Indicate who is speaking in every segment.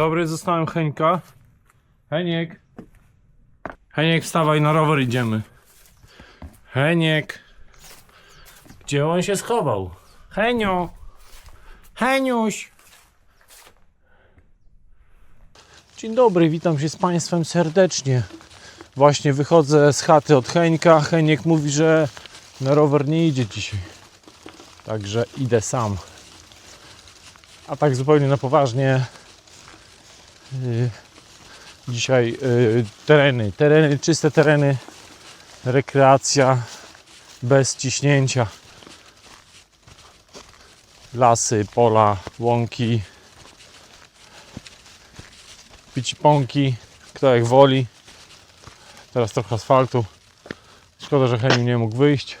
Speaker 1: dobry, zostałem Heńka. Heniek. Heniek, wstawaj, na rower idziemy. Heniek. Gdzie on się schował? Henio. Heniuś. Dzień dobry, witam się z Państwem serdecznie. Właśnie wychodzę z chaty od Heńka. Heniek mówi, że na rower nie idzie dzisiaj. Także idę sam. A tak zupełnie na poważnie. Yy, dzisiaj yy, tereny, tereny, czyste tereny, rekreacja bez ciśnięcia. Lasy, pola, łąki, piciponki, kto jak woli. Teraz trochę asfaltu. Szkoda, że Heniu nie mógł wyjść,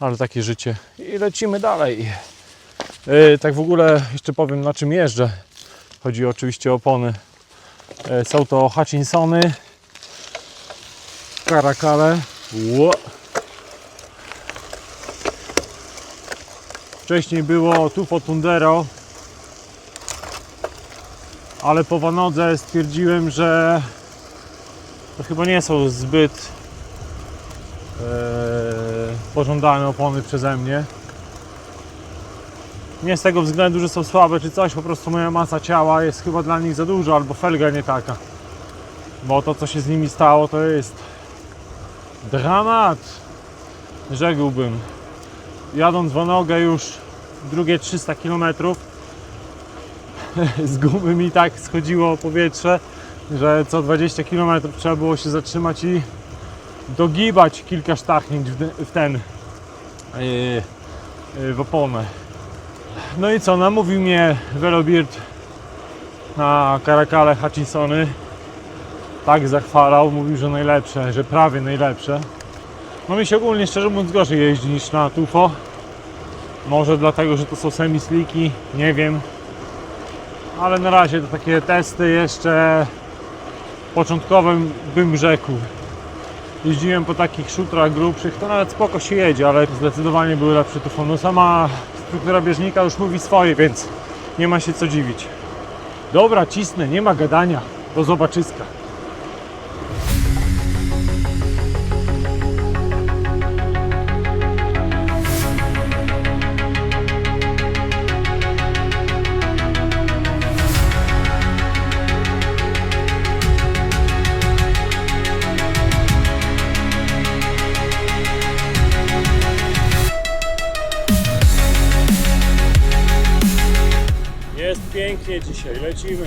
Speaker 1: ale takie życie. I lecimy dalej. Yy, tak w ogóle jeszcze powiem na czym jeżdżę. Chodzi oczywiście o opony. Yy, są to Hutchinsony, Karakale. Wcześniej było Tufo Tundero, ale po Wanodze stwierdziłem, że to chyba nie są zbyt e, pożądane opony przeze mnie. Nie z tego względu, że są słabe czy coś, po prostu moja masa ciała jest chyba dla nich za dużo, albo felga nie taka. Bo to co się z nimi stało to jest dramat, rzekłbym. Jadąc w nogę już drugie 300 km z gumy mi tak schodziło powietrze, że co 20 km trzeba było się zatrzymać i dogibać kilka sztachnięć w, w ten yy, yy, w oponę. No i co, namówił mnie Velobeard na Karakale Hutchinsony. Tak zachwalał, mówił, że najlepsze, że prawie najlepsze. No mi się ogólnie szczerze mówiąc gorzej jeździ niż na Tufo. Może dlatego, że to są semi-sliki, nie wiem. Ale na razie to takie testy jeszcze początkowe bym rzekł. Jeździłem po takich szutrach grubszych, to nawet spoko się jedzie, ale zdecydowanie były lepsze Tufo. No sama struktura bieżnika już mówi swoje, więc nie ma się co dziwić. Dobra, cisnę, nie ma gadania. Do zobaczyska. Pięknie dzisiaj, lecimy.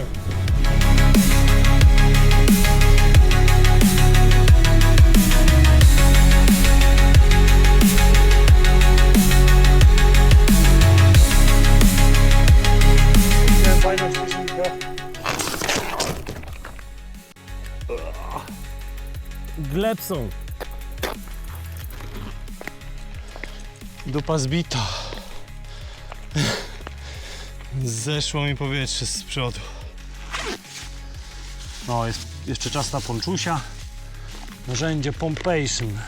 Speaker 1: Glebson. Dupa zbita. Zeszło mi powietrze z przodu. No, jest jeszcze czas na ponczusia. Narzędzie Pompation.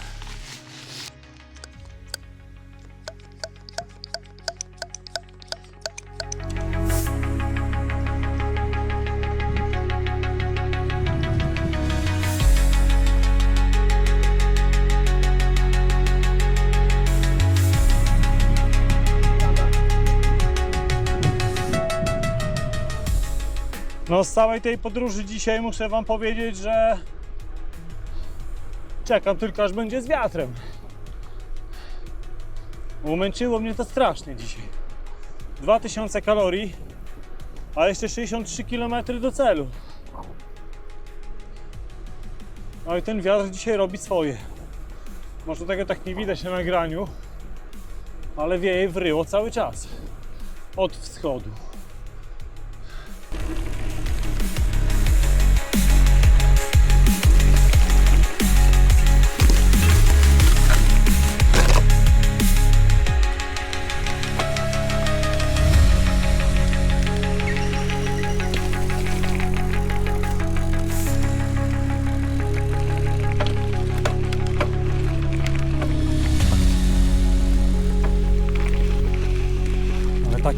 Speaker 1: No z całej tej podróży dzisiaj muszę Wam powiedzieć, że czekam tylko aż będzie z wiatrem. Umęczyło mnie to strasznie dzisiaj. 2000 kalorii, a jeszcze 63 km do celu. No i ten wiatr dzisiaj robi swoje. Może tego tak nie widać na nagraniu, ale wieje w ryło cały czas. Od wschodu.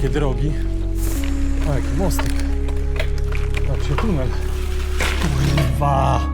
Speaker 1: Ale takie drogi. O, jaki mostek. Nad się tunel. Kurwa.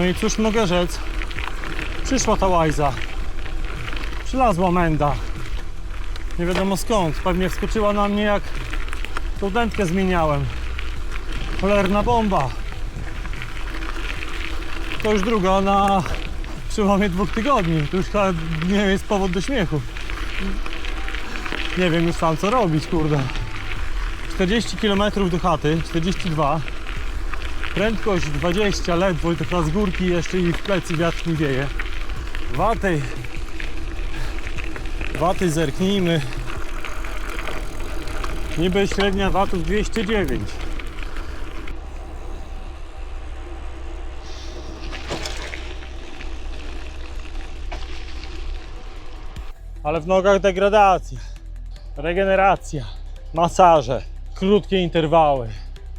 Speaker 1: No i cóż mogę rzec? Przyszła ta łajza. Przylazła menda. Nie wiadomo skąd. Pewnie wskoczyła na mnie jak tą dętkę zmieniałem. Cholerna bomba. To już druga na przełomie dwóch tygodni. To już chyba nie jest powód do śmiechu. Nie wiem już sam co robić, kurde. 40 km do chaty, 42. Prędkość 20 ledwo i chyba z górki jeszcze i w plecy wiatr mi wieje. Watej. Waty zerknijmy. Niby średnia watów 209. Ale w nogach degradacja, regeneracja, masaże, krótkie interwały,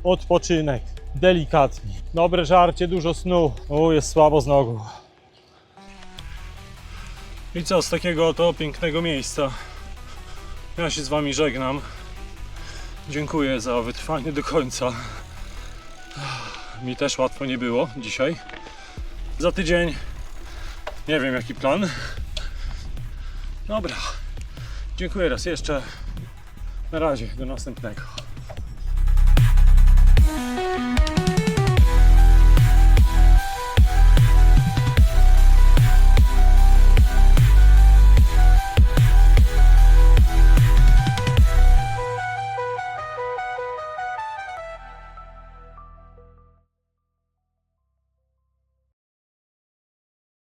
Speaker 1: odpoczynek, delikatnie. Dobre żarcie, dużo snu. O, jest słabo z nogą. I co z takiego oto pięknego miejsca? Ja się z Wami żegnam. Dziękuję za wytrwanie do końca. Mi też łatwo nie było dzisiaj. Za tydzień nie wiem jaki plan. Dobra. Dziękuję raz jeszcze. Na razie, do następnego.